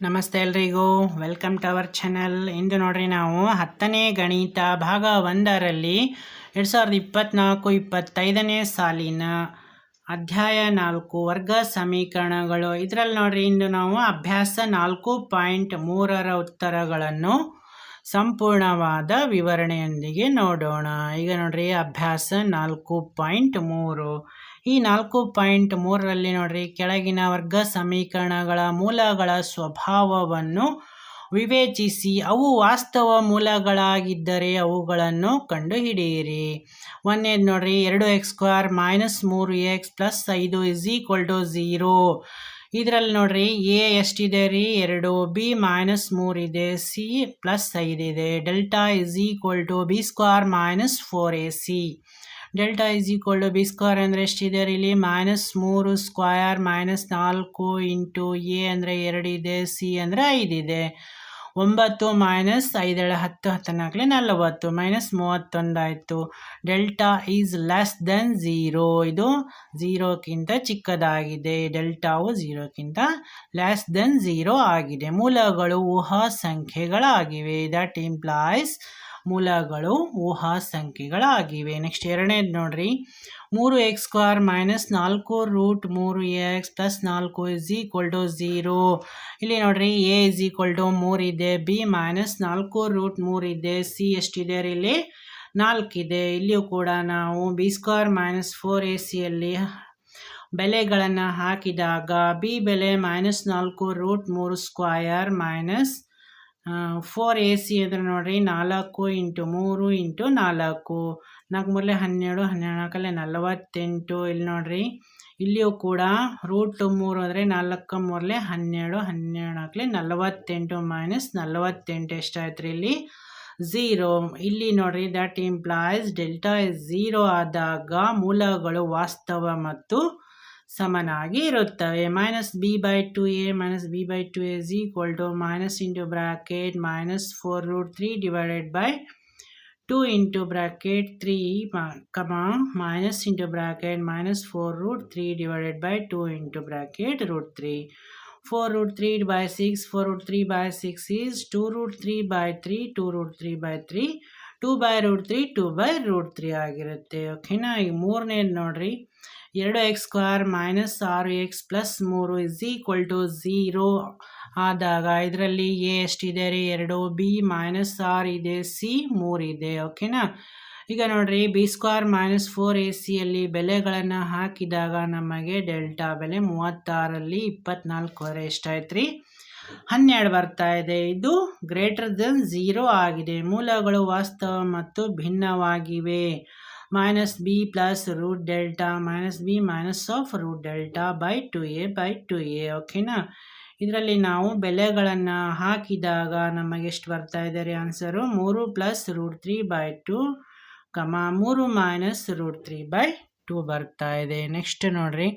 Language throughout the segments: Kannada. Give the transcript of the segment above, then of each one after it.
ನಮಸ್ತೆ ಎಲ್ರಿಗೂ. ವೆಲ್ಕಮ್ ಟು ಅವರ್ ಚಾನಲ್ ಇಂದು ನೋಡ್ರಿ ನಾವು ಹತ್ತನೇ ಗಣಿತ ಭಾಗ ಒಂದರಲ್ಲಿ ಎರಡು ಸಾವಿರದ ಇಪ್ಪತ್ತ್ನಾಲ್ಕು ಇಪ್ಪತ್ತೈದನೇ ಸಾಲಿನ ಅಧ್ಯಾಯ ನಾಲ್ಕು ವರ್ಗ ಸಮೀಕರಣಗಳು. ಇದರಲ್ಲಿ ನೋಡ್ರಿ ಇಂದು ನಾವು ಅಭ್ಯಾಸ ನಾಲ್ಕು ಪಾಯಿಂಟ್ ಮೂರರ ಉತ್ತರಗಳನ್ನು ಸಂಪೂರ್ಣವಾದ ವಿವರಣೆಯೊಂದಿಗೆ ನೋಡೋಣ. ಈಗ ನೋಡ್ರಿ ಅಭ್ಯಾಸ ನಾಲ್ಕು ಪಾಯಿಂಟ್ ಮೂರು. ಈ ನಾಲ್ಕು ಪಾಯಿಂಟ್ ಮೂರರಲ್ಲಿ ನೋಡ್ರಿ, ಕೆಳಗಿನ ವರ್ಗ ಸಮೀಕರಣಗಳ ಮೂಲಗಳ ಸ್ವಭಾವವನ್ನು ವಿವೇಚಿಸಿ, ಅವು ವಾಸ್ತವ ಮೂಲಗಳಾಗಿದ್ದರೆ ಅವುಗಳನ್ನು ಕಂಡುಹಿಡಿಯಿರಿ. ಒಂದೇದು ನೋಡ್ರಿ, ಎರಡು ಎಕ್ಸ್ ಸ್ಕ್ವೇರ್ ಮೈನಸ್ ಮೂರು ಎಕ್ಸ್ ಪ್ಲಸ್ ಐದು ಇಸ್ ಈಕ್ವಲ್ ಟು ಝೀರೋ. ಇದರಲ್ಲಿ ನೋಡ್ರಿ, ಎ ಎಷ್ಟಿದೆ ರೀ, ಎರಡು, ಬಿ ಮೈನಸ್ ಮೂರಿದೆ C plus ಐದಿದೆ delta is equal to B square minus four A C. Delta is equal to B square ಅಂದರೆ ಎಷ್ಟಿದೆ ಇಲ್ಲಿ? ಮೈನಸ್ ಮೂರು ಸ್ಕ್ವಯರ್ ಮೈನಸ್ ನಾಲ್ಕು ಇಂಟು ಎ ಅಂದರೆ ಎರಡಿದೆ ಸಿ ಅಂದರೆ ಐದಿದೆ ಒಂಬತ್ತು ಮೈನಸ್ ಐದೇಳು ಹತ್ತು ಹತ್ತನಾಗಲಿ ನಲವತ್ತು, minus ಮೂವತ್ತೊಂದಾಯಿತು delta is less than zero. ಇದು ಝೀರೋಕ್ಕಿಂತ ಚಿಕ್ಕದಾಗಿದೆ. ಡೆಲ್ಟಾವು ಝೀರೋಕ್ಕಿಂತ ಲೆಸ್ ದೆನ್ ಝೀರೋ ಆಗಿದೆ. ಮೂಲಗಳು, ಊಹಾ ಸಂಖ್ಯೆಗಳಾಗಿವೆ. ದಟ್ ಇಂಪ್ಲಾಯ್ಸ್ ಮೂಲಗಳು ಊಹಾ ಸಂಖ್ಯೆಗಳಾಗಿವೆ. ನೆಕ್ಸ್ಟ್ ಎರಡನೇದು ನೋಡ್ರಿ. ಮೂರು ಎಕ್ಸ್ ಸ್ಕ್ವೇರ್ ಮೈನಸ್ ನಾಲ್ಕು ರೂಟ್ ಮೂರು ಎಕ್ಸ್ ಪ್ಲಸ್ ನಾಲ್ಕು ಇಸ್ ಈಕ್ವಲ್ ಟು ಝೀರೋ ಇಲ್ಲಿ ನೋಡ್ರಿ ಎ ಇಸ್ ಈಕ್ವಲ್ ಟು ಮೂರಿದೆ ಬಿ ಮೈನಸ್ ನಾಲ್ಕು ರೂಟ್ ಮೂರಿದೆ ಸಿ ಎಷ್ಟಿದೆ ರೀ ಇಲ್ಲಿ? ನಾಲ್ಕಿದೆ ಇಲ್ಲಿಯೂ ಕೂಡ ನಾವು B square minus four A ಸಿಯಲ್ಲಿ ಬೆಲೆಗಳನ್ನು ಹಾಕಿದಾಗ ಬಿ ಬೆಲೆ ಮೈನಸ್ ನಾಲ್ಕು ರೂಟ್ ಮೂರು square minus four A C ಅಂದರೆ ನೋಡಿರಿ ನಾಲ್ಕು ಇಂಟು ಮೂರು ಇಂಟು ನಾಲ್ಕು. ನಾಲ್ಕು ಮೂರಲೆ ಹನ್ನೆರಡು ಹನ್ನೆರಡು ನಾಲ್ಕಲ್ಲೇ ನಲವತ್ತೆಂಟು. ಇಲ್ಲಿ ನೋಡಿರಿ, ಇಲ್ಲಿಯೂ ಕೂಡ ರೂಟ್ ಮೂರು ಅಂದರೆ ನಾಲ್ಕು ಮೂರಲೆ ಹನ್ನೆರಡು ಹನ್ನೆರಡು ನಾಲ್ಕಲೆ ನಲವತ್ತೆಂಟು ಮೈನಸ್ ನಲವತ್ತೆಂಟು ಎಷ್ಟಾಯ್ತು ರೀ ಇಲ್ಲಿ? ಝೀರೋ ಇಲ್ಲಿ ನೋಡಿರಿ that implies delta is zero ಆದಾಗ ಮೂಲಗಳು ವಾಸ್ತವ ಮತ್ತು ಸಮನಾಗಿ ಇರುತ್ತವೆ. Minus B by two A minus B by two A is equal to minus into bracket minus four root three divided by two into bracket three comma minus into bracket minus four root three divided by two into bracket root three. Four root three by six, four root three by six is two root three by three, two root three by three, two by root three, two by root three ಆಗಿರುತ್ತೆ. ಓಕೆನಾ? ಈಗ ಮೂರನೇದು ನೋಡಿರಿ. ಎರಡು ಎಕ್ಸ್ ಸ್ಕ್ವೇರ್ ಮೈನಸ್ ಆರು ಎಕ್ಸ್ ಪ್ಲಸ್ ಮೂರು ಇಸ್ ಈಕ್ವಲ್ ಟು ಝೀರೋ ಆದಾಗ ಇದರಲ್ಲಿ ಎ ಎಷ್ಟಿದೆ ರೀ? ಎರಡು, ಬಿ ಮೈನಸ್ ಆರ್ ಇದೆ, ಸಿ ಮೂರಿದೆ ಓಕೆನಾ? ಈಗ ನೋಡಿರಿ, B square minus four A ಸಿಯಲ್ಲಿ ಬೆಲೆಗಳನ್ನು ಹಾಕಿದಾಗ ನಮಗೆ ಡೆಲ್ಟಾ ಬೆಲೆ ಮೂವತ್ತಾರಲ್ಲಿ ಇಪ್ಪತ್ನಾಲ್ಕುವರೆ ಎಷ್ಟಾಯ್ತು ರೀ ಹನ್ನೆರಡು ಬರ್ತಾ ಇದೆ. ಇದು ಗ್ರೇಟರ್ ದೆನ್ ಝೀರೋ ಆಗಿದೆ. ಮೂಲಗಳು ವಾಸ್ತವ ಮತ್ತು ಭಿನ್ನವಾಗಿವೆ. Minus b plus root delta minus b minus of root delta by 2a by 2a ಓಕೆನಾ ಇದರಲ್ಲಿ ನಾವು ಬೆಲೆಗಳನ್ನು ಹಾಕಿದಾಗ ನಮಗೆ ಎಷ್ಟು ಬರ್ತಾ ಇದೆ ರೀ ಆನ್ಸರು ಮೂರು plus root three by two comma ಮೂರು minus root three by two ಬರ್ತಾ ಇದೆ. ನೆಕ್ಸ್ಟ್ ನೋಡ್ರಿ.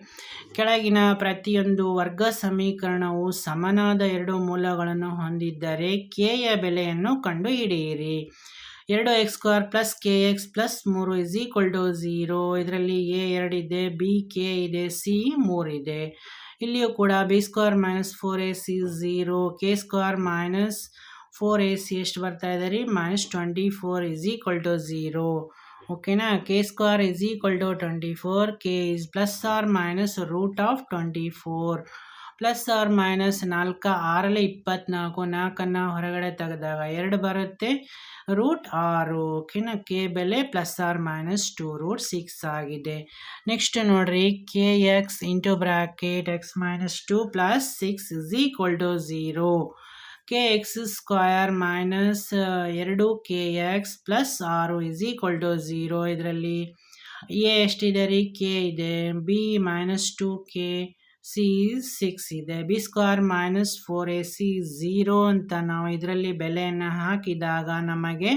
ಕೆಳಗಿನ ಪ್ರತಿಯೊಂದು ವರ್ಗ ಸಮೀಕರಣವು ಸಮನಾದ ಎರಡು ಮೂಲಗಳನ್ನು ಹೊಂದಿದ್ದರೆ ಕೆಯ ಬೆಲೆಯನ್ನು ಕಂಡುಹಿಡಿಯಿರಿ. ಎರಡು x square plus K x plus ಮೂರು ಇಸ್ ಈಕ್ವಲ್ ಟು ಝೀರೋ ಇದರಲ್ಲಿ ಎ ಎರಡಿದೆ ಬಿ, ಕೆ ಇದೆ, ಸಿ ಮೂರಿದೆ ಇಲ್ಲಿಯೂ ಕೂಡ B square minus four A C zero K square minus four A C ಎಷ್ಟು ಬರ್ತಾ ಇದೆ ರೀ? Minus twenty four is equal to zero ಓಕೆನಾ K square is equal to twenty four K is plus or minus root of twenty four plus or minus ನಾಲ್ಕು, ಆರಲ್ಲಿ ಇಪ್ಪತ್ನಾಲ್ಕು, ನಾಲ್ಕನ್ನು ಹೊರಗಡೆ ತೆಗೆದಾಗ ಎರಡು ಬರುತ್ತೆ. ರೂಟ್ ಆರು ಓಕೆನಾ ಕೆ ಬೆಲೆ plus or minus two, root six ಆಗಿದೆ. ನೆಕ್ಸ್ಟ್ ನೋಡಿರಿ, K x into bracket x minus two plus six is equal to zero. K x square minus ಎರಡು, ಕೆ ಎಕ್ಸ್ ಪ್ಲಸ್ ಆರು ಇಸ್ ಈಕ್ವಲ್ ಟು ಝೀರೋ ಇದರಲ್ಲಿ. ಎ ಎಷ್ಟಿದೆ ರೀ? ಕೆ ಇದೆ. B minus two, K C six ಇದೆ. B square minus four A C zero ಅಂತ ನಾವು ಇದರಲ್ಲಿ ಬೆಲೆಯನ್ನು ಹಾಕಿದಾಗ ನಮಗೆ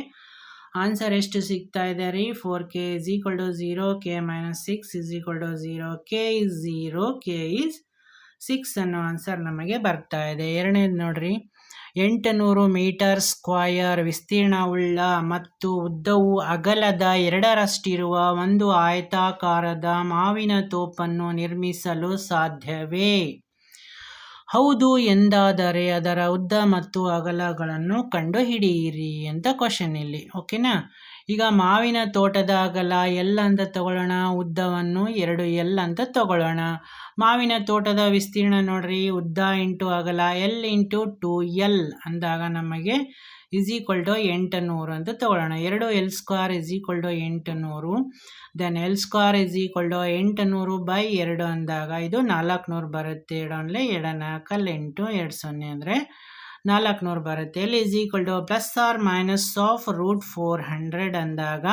ಆನ್ಸರ್ ಎಷ್ಟು ಸಿಗ್ತಾ ಇದೆ ರೀ? Four K is equal to zero K minus six is equal to zero K is zero K is six ಅನ್ನೋ ಆನ್ಸರ್ ನಮಗೆ ಬರ್ತಾ ಇದೆ. ಎರಡನೇದು ನೋಡ್ರಿ. ಎಂಟುನೂರು ಮೀಟರ್ ಸ್ಕ್ವಯರ್ ವಿಸ್ತೀರ್ಣವುಳ್ಳ ಮತ್ತು ಉದ್ದವು ಅಗಲದ ಎರಡರಷ್ಟಿರುವ ಒಂದು ಆಯತಾಕಾರದ ಮಾವಿನ ತೋಪನ್ನು ನಿರ್ಮಿಸಲು ಸಾಧ್ಯವೇ? ಹೌದು ಎಂದಾದರೆ ಅದರ ಉದ್ದ ಮತ್ತು ಅಗಲಗಳನ್ನು ಕಂಡುಹಿಡಿಯಿರಿ ಅಂತ ಕ್ವಶನ್ ಇಲ್ಲಿ. ಓಕೆನಾ ಈಗ ಮಾವಿನ ತೋಟದ ಅಗಲ, ಎಲ್ ಅಂತ ತಗೊಳ್ಳೋಣ, ಉದ್ದವನ್ನು ಎರಡು ಎಲ್ ಅಂತ ತಗೊಳ್ಳೋಣ. ಮಾವಿನ ತೋಟದ ವಿಸ್ತೀರ್ಣ ನೋಡ್ರಿ, ಉದ್ದ ಇಂಟು ಅಗಲ, ಎಲ್ ಇಂಟು ಟು ಎಲ್ ಅಂದಾಗ ನಮಗೆ ಇಸ್ ಈಕ್ವಲ್ ಟು ಎಂಟು ನೂರು ಅಂತ ತಗೊಳ್ಳೋಣ. ಎರಡು L square is equal to ಎಂಟು ನೂರು. Then L square is equal to ಎಂಟು ನೂರು ಬೈ ಎರಡು ಅಂದಾಗ ಇದು ನಾಲ್ಕು ನೂರು ಬರುತ್ತೆ. ಎರಡು ಅಂದರೆ ಎರಡು ನಾಲ್ಕಲ್ಲಿ ಎಂಟು, ಎರಡು ಸೊನ್ನೆ ಅಂದರೆ ನಾಲ್ಕು ನೂರು ಬರುತ್ತೆ. L is equal to plus or minus of root four hundred ಅಂದಾಗ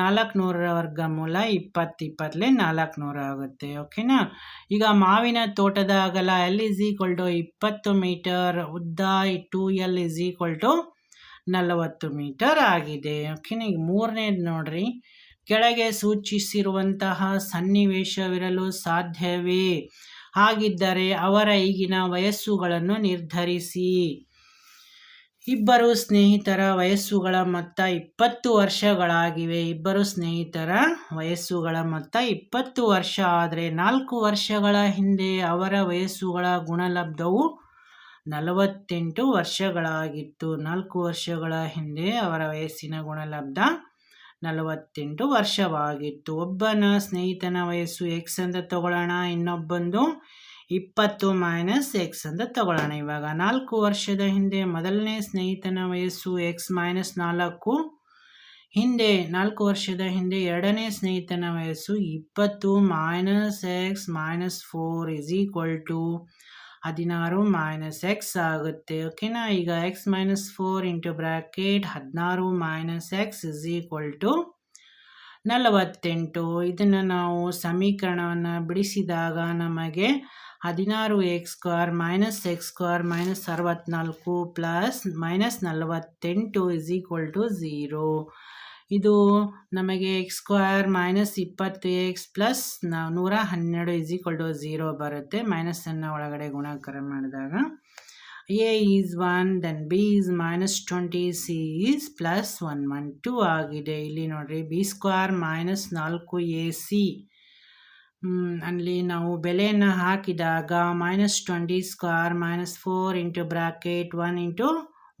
ನಾಲ್ಕು ನೂರ ವರ್ಗಮೂಲ ಇಪ್ಪತ್ತು ಇಪ್ಪತ್ತಲೇ ನಾಲ್ಕು ನೂರು ಆಗುತ್ತೆ ಓಕೆನಾ ಈಗ ಮಾವಿನ ತೋಟದ ಅಗಲ ಎಲ್ ಇಸ್ ಈಕ್ವಲ್ ಟು ಇಪ್ಪತ್ತು ಮೀಟರ್ ಉದ್ದ two L is equal to ನಲವತ್ತು ಮೀಟರ್ ಆಗಿದೆ. ಓಕೆನಾ ಈಗ ಮೂರನೇದು ನೋಡ್ರಿ. ಕೆಳಗೆ ಸೂಚಿಸಿರುವಂತಹ ಸನ್ನಿವೇಶವಿರಲು ಸಾಧ್ಯವೇ? ಹಾಗಿದ್ದರೆ ಅವರ ಈಗಿನ ವಯಸ್ಸುಗಳನ್ನು ನಿರ್ಧರಿಸಿ. ಇಬ್ಬರು ಸ್ನೇಹಿತರ ವಯಸ್ಸುಗಳ ಮೊತ್ತ ಇಪ್ಪತ್ತು ವರ್ಷಗಳಾಗಿವೆ. ಇಬ್ಬರು ಸ್ನೇಹಿತರ ವಯಸ್ಸುಗಳ ಮೊತ್ತ ಇಪ್ಪತ್ತು ವರ್ಷ. ಆದರೆ ನಾಲ್ಕು ವರ್ಷಗಳ ಹಿಂದೆ ಅವರ ವಯಸ್ಸುಗಳ ಗುಣಲಬ್ಧವು ನಲವತ್ತೆಂಟು ವರ್ಷಗಳಾಗಿತ್ತು. ನಾಲ್ಕು ವರ್ಷಗಳ ಹಿಂದೆ ಅವರ ವಯಸ್ಸಿನ ಗುಣಲಬ್ಧ ನಲವತ್ತೆಂಟು ವರ್ಷವಾಗಿತ್ತು. ಒಬ್ಬನ ಸ್ನೇಹಿತನ ವಯಸ್ಸು ಎಕ್ಸ್ ಅಂತ ತಗೊಳ್ಳೋಣ, ಇನ್ನೊಬ್ಬಂದು ಇಪ್ಪತ್ತು ಮೈನಸ್ ಎಕ್ಸ್ ಅಂತ ತಗೊಳ್ಳೋಣ. ಇವಾಗ ನಾಲ್ಕು ವರ್ಷದ ಹಿಂದೆ ಮೊದಲನೇ ಸ್ನೇಹಿತನ ವಯಸ್ಸು ಎಕ್ಸ್ ಮೈನಸ್ ನಾಲ್ಕು, ಹಿಂದೆ ನಾಲ್ಕು ವರ್ಷದ ಹಿಂದೆ ಎರಡನೇ ಸ್ನೇಹಿತನ ವಯಸ್ಸು ಇಪ್ಪತ್ತು minus x minus four is equal to ಹದಿನಾರು ಮೈನಸ್ ಎಕ್ಸ್ ಆಗುತ್ತೆ. ಓಕೆನಾ ಈಗ x minus four into bracket ಹದಿನಾರು minus x is equal to ನಲವತ್ತೆಂಟು. ಇದನ್ನು ನಾವು ಸಮೀಕರಣವನ್ನು ಬಿಡಿಸಿದಾಗ ನಮಗೆ ಹದಿನಾರು x square minus x square minus ಅರವತ್ತ್ನಾಲ್ಕು plus minus ನಲವತ್ತೆಂಟು ಇಸ್ ಈಕ್ವಲ್ ಟು ಝೀರೋ ಇದು ನಮಗೆ ಎಕ್ಸ್ ಸ್ಕ್ವೇರ್ ಮೈನಸ್ ಇಪ್ಪತ್ತು ಎಕ್ಸ್ ಪ್ಲಸ್ ನೂರ ಹನ್ನೆರಡು ಇಸ್ ಈಕ್ವಲ್ ಟು ಝೀರೋ ಬರುತ್ತೆ. ಮೈನಸನ್ನು ಒಳಗಡೆ ಗುಣಾಕಾರ ಮಾಡಿದಾಗ A is one then B is minus twenty C is plus one one two ಆಗಿದೆ. ಇಲ್ಲಿ ನೋಡಿರಿ ಬಿ ಸ್ಕ್ವೇರ್ ಮೈನಸ್ ನಾಲ್ಕು ಎ ಸಿ ಅಲ್ಲಿ ನಾವು ಬೆಲೆಯನ್ನು ಹಾಕಿದಾಗ minus twenty square minus four into bracket one into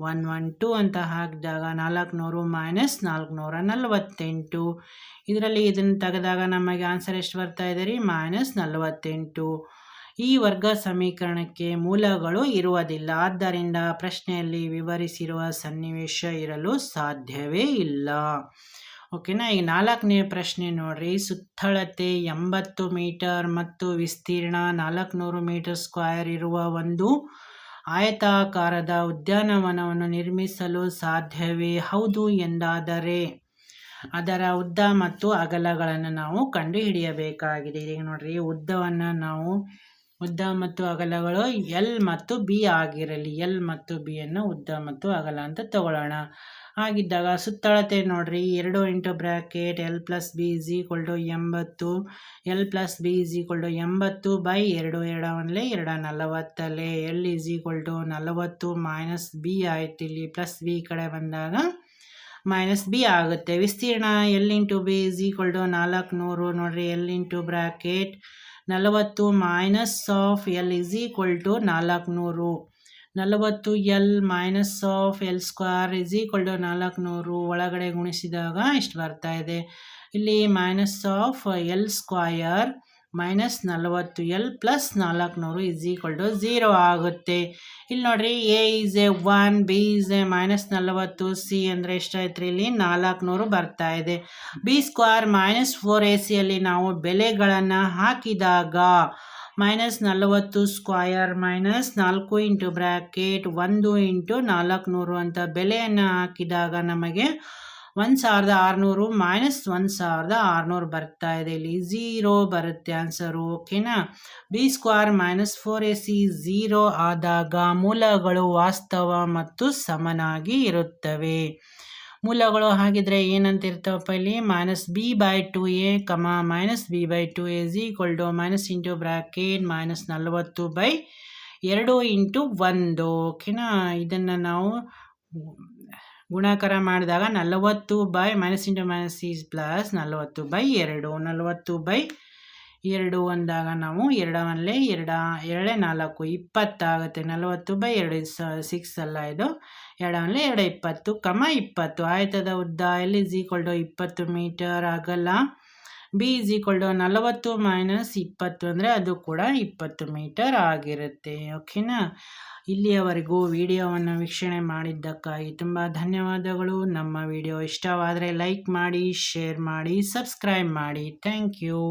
one one two ಅಂತ ಹಾಕಿದಾಗ ನಾಲ್ಕುನೂರು ಮೈನಸ್ ನಾಲ್ಕುನೂರ ನಲವತ್ತೆಂಟು ಇದರಲ್ಲಿ ಇದನ್ನು ತೆಗೆದಾಗ ನಮಗೆ ಆನ್ಸರ್ ಎಷ್ಟು ಬರ್ತಾ ಇದೆ ರೀ? ಮೈನಸ್ ನಲವತ್ತೆಂಟು. ಈ ವರ್ಗ ಸಮೀಕರಣಕ್ಕೆ ಮೂಲಗಳು ಇರುವುದಿಲ್ಲ. ಆದ್ದರಿಂದ ಪ್ರಶ್ನೆಯಲ್ಲಿ ವಿವರಿಸಿರುವ ಸನ್ನಿವೇಶ ಇರಲು ಸಾಧ್ಯವೇ ಇಲ್ಲ. ಓಕೆನಾ ಈಗ ನಾಲ್ಕನೇ ಪ್ರಶ್ನೆ ನೋಡ್ರಿ. ಸುತ್ತಳತೆ ಎಂಬತ್ತು ಮೀಟರ್ ಮತ್ತು ವಿಸ್ತೀರ್ಣ ನಾಲ್ಕುನೂರು ಮೀಟರ್ ಸ್ಕ್ವಯರ್ ಇರುವ ಒಂದು ಆಯತಾಕಾರದ ಉದ್ಯಾನವನವನ್ನು ನಿರ್ಮಿಸಲು ಸಾಧ್ಯವೇ? ಹೌದು ಎಂದಾದರೆ ಅದರ ಉದ್ದ ಮತ್ತು ಅಗಲಗಳನ್ನು ನಾವು ಕಂಡುಹಿಡಿಯಬೇಕಾಗಿದೆ. ಈಗ ನೋಡ್ರಿ ಉದ್ದವನ್ನು ನಾವು ಉದ್ದ ಮತ್ತು ಅಗಲಗಳು ಎಲ್ ಮತ್ತು ಬಿ ಆಗಿರಲಿ. ಎಲ್ ಮತ್ತು ಬಿಯನ್ನು ಉದ್ದ ಮತ್ತು ಅಗಲ ಅಂತ ತಗೊಳ್ಳೋಣ. ಹಾಗಿದ್ದಾಗ ಸುತ್ತಳತೆ ನೋಡ್ರಿ. ಎರಡು into bracket L plus B is equal to ಎಂಬತ್ತು. L plus B is equal to ಎಂಬತ್ತು ಬೈ ಎರಡು ಎರಡವಲ್ಲೇ ಎರಡು ನಲವತ್ತಲ್ಲೇ ಎಲ್ ಇಸ್ ಈಕ್ವಲ್ ಟು ನಲವತ್ತು ಮೈನಸ್ ಬಿ ಆಯ್ತು ಇಲ್ಲಿ. ಪ್ಲಸ್ ಬಿ ಕಡೆ ಬಂದಾಗ ಮೈನಸ್ ಬಿ ಆಗುತ್ತೆ. ವಿಸ್ತೀರ್ಣ L into B is equal to ನಾಲ್ಕುನೂರು. ನೋಡ್ರಿ, ಎಲ್ ಇಂಟು ಬ್ರ್ಯಾಕೆಟ್ ನಲವತ್ತು minus of L is equal to ನಾಲ್ಕುನೂರು. ನಲವತ್ತು L minus of L square is equal to ನಾಲ್ಕುನೂರು ಒಳಗಡೆ ಗುಣಿಸಿದಾಗ ಇಷ್ಟು ಬರ್ತಾ ಇದೆ. ಇಲ್ಲಿ minus of L square minus ನಲವತ್ತು ಎಲ್ ಪ್ಲಸ್ ನಾಲ್ಕುನೂರು ಇಸ್ ಈಕ್ವಲ್ ಟು ಝೀರೋ ಆಗುತ್ತೆ. ಇಲ್ಲಿ ನೋಡಿರಿ A is A one B is A minus ನಲವತ್ತು ಸಿ ಅಂದರೆ ಎಷ್ಟಾಯ್ತು ರೀ ಇಲ್ಲಿ? ನಾಲ್ಕುನೂರು ಬರ್ತಾ ಇದೆ. B square minus four A ಸಿಯಲ್ಲಿ ನಾವು ಬೆಲೆಗಳನ್ನು ಹಾಕಿದಾಗ ಮೈನಸ್ ನಲವತ್ತು ಸ್ಕ್ವಯರ್ ಮೈನಸ್ ನಾಲ್ಕು ಇಂಟು ಬ್ರ್ಯಾಕೆಟ್ ಒಂದು ಇಂಟು ನಾಲ್ಕುನೂರು ಅಂತ ಬೆಲೆಯನ್ನು ಹಾಕಿದಾಗ ನಮಗೆ ಒಂದು ಸಾವಿರದ ಆರುನೂರು ಮೈನಸ್ ಒಂದು ಸಾವಿರದ ಆರುನೂರು ಬರ್ತಾ ಇದೆ. ಇಲ್ಲಿ ಝೀರೋ ಬರುತ್ತೆ ಆನ್ಸರು ಓಕೆನಾ B square minus four A C zero ಆದಾಗ ಮೂಲಗಳು ವಾಸ್ತವ ಮತ್ತು ಸಮನಾಗಿ ಇರುತ್ತವೆ. ಮೂಲಗಳು ಹಾಗಿದ್ರೆ ಏನಂತ ಇರ್ತಾವಪ್ಪ ಇಲ್ಲಿ minus B by two A comma minus B by two A equal to minus into bracket minus ನಲವತ್ತು ಬೈ ಎರಡು ಇಂಟು ಒಂದು. ಓಕೆನಾ? ಇದನ್ನು ನಾವು ಗುಣಾಕಾರ ಮಾಡಿದಾಗ ನಲವತ್ತು by minus into minus is plus ನಲವತ್ತು ಬೈ ಎರಡು. ನಲವತ್ತು ಬೈ ಎರಡು ಅಂದಾಗ ನಾವು ಎರಡಲ್ಲೇ ಎರಡ, ಎರಡೇ ನಾಲ್ಕು, ಇಪ್ಪತ್ತಾಗುತ್ತೆ. ನಲವತ್ತು ಬೈ ಎರಡು ಸಿಕ್ಸ್ ಅಲ್ಲ ಇದು. ಎರಡವಲ್ಲೇ ಎರಡು ಇಪ್ಪತ್ತು, ಕಮ ಇಪ್ಪತ್ತು. ಆಯತದ ಉದ್ದ ಎಲ್ಲಿ ಇಸ್ ಈಕ್ವಲ್ ಟು ಇಪ್ಪತ್ತು ಮೀಟರ್ ಆಗಲ್ಲ. ಬಿ ಇಸ್ ಈಕ್ವಲ್ ಟು ನಲವತ್ತು ಮೈನಸ್ ಇಪ್ಪತ್ತು ಅಂದರೆ ಅದು ಕೂಡ ಇಪ್ಪತ್ತು ಮೀಟರ್ ಆಗಿರುತ್ತೆ. ಓಕೆನಾ ಇಲ್ಲಿಯವರೆಗೂ ವಿಡಿಯೋವನ್ನು ವೀಕ್ಷಣೆ ಮಾಡಿದ್ದಕ್ಕಾಗಿ ತುಂಬ ಧನ್ಯವಾದಗಳು. ನಮ್ಮ ವಿಡಿಯೋ ಇಷ್ಟವಾದರೆ ಲೈಕ್ ಮಾಡಿ ಶೇರ್ ಮಾಡಿ ಸಬ್ಸ್ಕ್ರೈಬ್ ಮಾಡಿ. Thank you